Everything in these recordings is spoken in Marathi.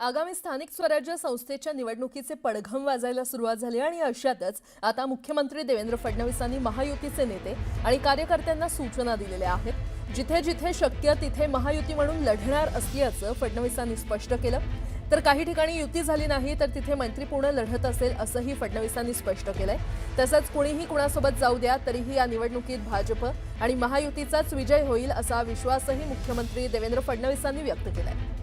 आगामी स्थानिक स्वराज्य संस्थेच्या निवडणुकीचे पडघम वाजायला सुरुवात झाली आणि अशातच आता मुख्यमंत्री देवेंद्र फडणवीसांनी महायुतीचे नेते आणि कार्यकर्त्यांना सूचना दिलेल्या आहेत. जिथे जिथे शक्य तिथे महायुती म्हणून लढणार असल्याचं फडणवीसांनी स्पष्ट केलं. तर काही ठिकाणी युती झाली नाही तर तिथे मैत्रीपूर्ण लढत असेल असंही फडणवीसांनी स्पष्ट केलंय. तसंच कुणीही कुणासोबत जाऊ द्या तरीही या निवडणुकीत भाजप आणि महायुतीचाच विजय होईल असा विश्वासही मुख्यमंत्री देवेंद्र फडणवीसांनी व्यक्त केलाय.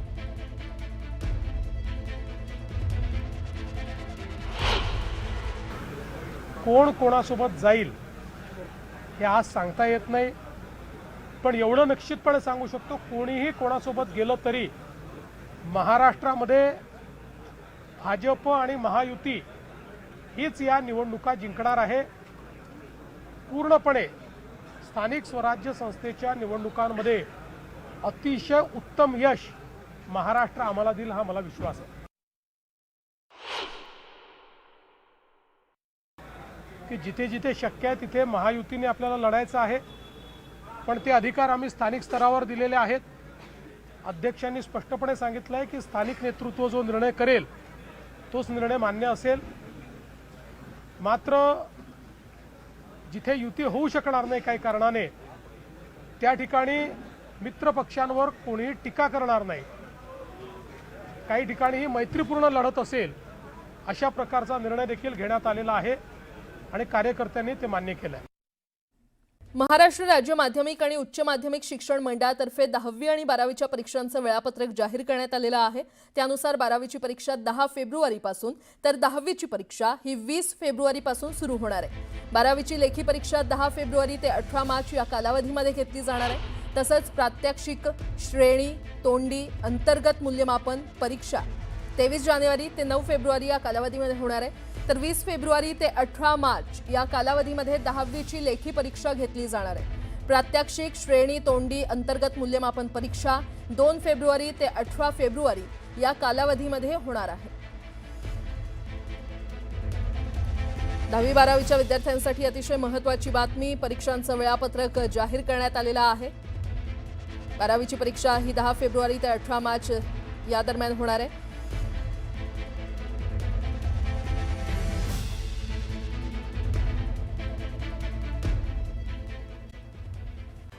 कोण कोणासोबत जाईल हे आज सांगता येत नाही. पण एवढं निश्चितपणे सांगू शकतो कोणीही कोणासोबत गेलं तरी महाराष्ट्रामध्ये भाजप आणि महायुती हीच या निवडणुका जिंकणार आहे. पूर्णपणे स्थानिक स्वराज्य संस्थेच्या निवडणुकांमध्ये अतिशय उत्तम यश महाराष्ट्र आम्हाला देईल हा मला विश्वास आहे. की जिथे जिथे शक्य आहे तिथे महायुतीने आपल्याला लढायचं आहे. पण ते अधिकार आम्ही स्थानिक स्तरावर दिलेले आहेत. अध्यक्षांनी स्पष्टपणे सांगितलं आहे की स्थानिक नेतृत्व जो निर्णय करेल तोच निर्णय मान्य असेल. मात्र जिथे युती होऊ शकणार नाही काही कारणाने त्या ठिकाणी मित्र पक्षांवर कोणीही टीका करणार नाही. काही ठिकाणी ही मैत्रीपूर्ण लढत असेल अशा प्रकारचा निर्णय देखील घेण्यात आलेला आहे. आणि कार्यकर्त्यांनी ते मान्य केलं आहे महाराष्ट्र राज्य माध्यमिक आणि उच्च माध्यमिक शिक्षण मंडळातर्फे दहावी आणि बारावीच्या परीक्षांचं वेळापत्रक जाहीर करण्यात आलेलं आहे. त्यानुसार बारावीची परीक्षा दहा फेब्रुवारीपासून तर दहावीची परीक्षा ही वीस फेब्रुवारीपासून सुरू होणार आहे. बारावीची लेखी परीक्षा दहा फेब्रुवारी ते अठरा मार्च या कालावधीमध्ये घेतली जाणार आहे. तसंच प्रात्यक्षिक श्रेणी तोंडी अंतर्गत मूल्यमापन परीक्षा तेवीस जानेवारी ते नऊ फेब्रुवारी या कालावधीमध्ये होणार आहे. तर वीस फेब्रुवारी ते अठरा मार्च या कालावधीमध्ये दहावीची लेखी परीक्षा घेतली जाणार आहे. प्रात्यक्षिक श्रेणी तोंडी अंतर्गत मूल्यमापन परीक्षा दोन फेब्रुवारी ते अठरा फेब्रुवारी या कालावधीमध्ये होणार आहे. दहावी बारावीच्या विद्यार्थ्यांसाठी अतिशय महत्वाची बातमी परीक्षांचं वेळापत्रक जाहीर करण्यात आलेलं आहे. बारावीची परीक्षा ही दहा फेब्रुवारी ते अठरा मार्च या दरम्यान होणार आहे.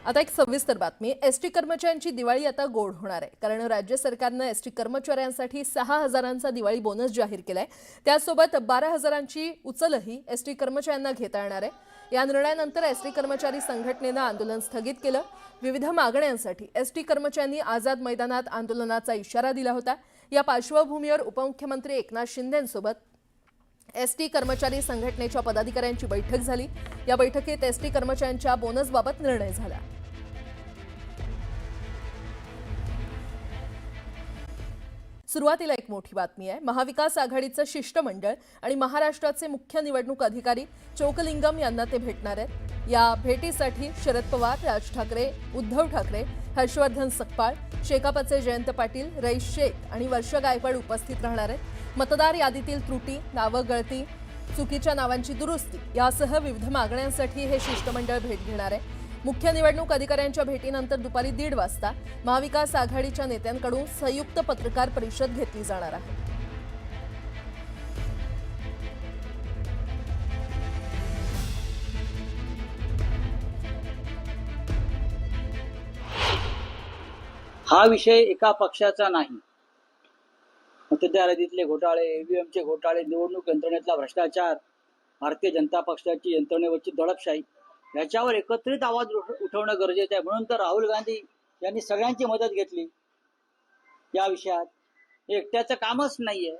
आता एक सविस्तर बातमी. एस टी कर्मचाऱ्यांची दिवाळी आता गोड होणार आहे. कारण राज्य सरकारनं एस टी कर्मचाऱ्यांसाठी सहा हजारांचा दिवाळी बोनस जाहीर केलाय. त्यासोबत बारा हजारांची उचलही एस टी कर्मचाऱ्यांना घेता येणार आहे. या निर्णयानंतर एस टी कर्मचारी संघटनेनं आंदोलन स्थगित केलं. विविध मागण्यांसाठी एस टी कर्मचाऱ्यांनी आझाद मैदानात आंदोलनाचा इशारा दिला होता. या पार्श्वभूमीवर उपमुख्यमंत्री एकनाथ शिंदेंसोबत एस टी कर्मचारी संघटनेच्या पदाधिकाऱ्यांची बैठक झाली. या बैठकीत एस टी कर्मचाऱ्यांच्या बोनसबाबत निर्णय झाला. सुरुवातीला एक मोठी बातमी आहे. महाविकास आघाडीचं शिष्टमंडळ आणि महाराष्ट्राचे मुख्य निवडणूक अधिकारी चोकलिंगम यांना ते भेटणार आहेत. या भेटीसाठी शरद पवार राज ठाकरे उद्धव ठाकरे हर्षवर्धन सकपाळ शेकापचे जयंत पाटील रईस शेख आणि वर्ष गायकवाड उपस्थित राहणार आहेत. मतदार यादीतील त्रुटी नावं गळती चुकीच्या नावांची दुरुस्ती यासह विविध मागण्यांसाठी हे शिष्टमंडळ भेट घेणार आहे. मुख्य निवडणूक अधिकाऱ्यांच्या भेटीनंतर दुपारी दीड वाजता महाविकास आघाडीच्या नेत्यांकडून संयुक्त पत्रकार परिषद घेतली जाणार आहे. हा विषय एका पक्षाचा नाही. मतदार यादीतले घोटाळे ईव्हीएमचे घोटाळे निवडणूक यंत्रणेतला भ्रष्टाचार भारतीय जनता पक्षाची यंत्रणेवरची दडपशाही याच्यावर एकत्रित आवाज उठवणं गरजेचं आहे. म्हणून तर राहुल गांधी यांनी सगळ्यांची मदत घेतली या विषयात. हे एकट्याचं कामच नाहीये.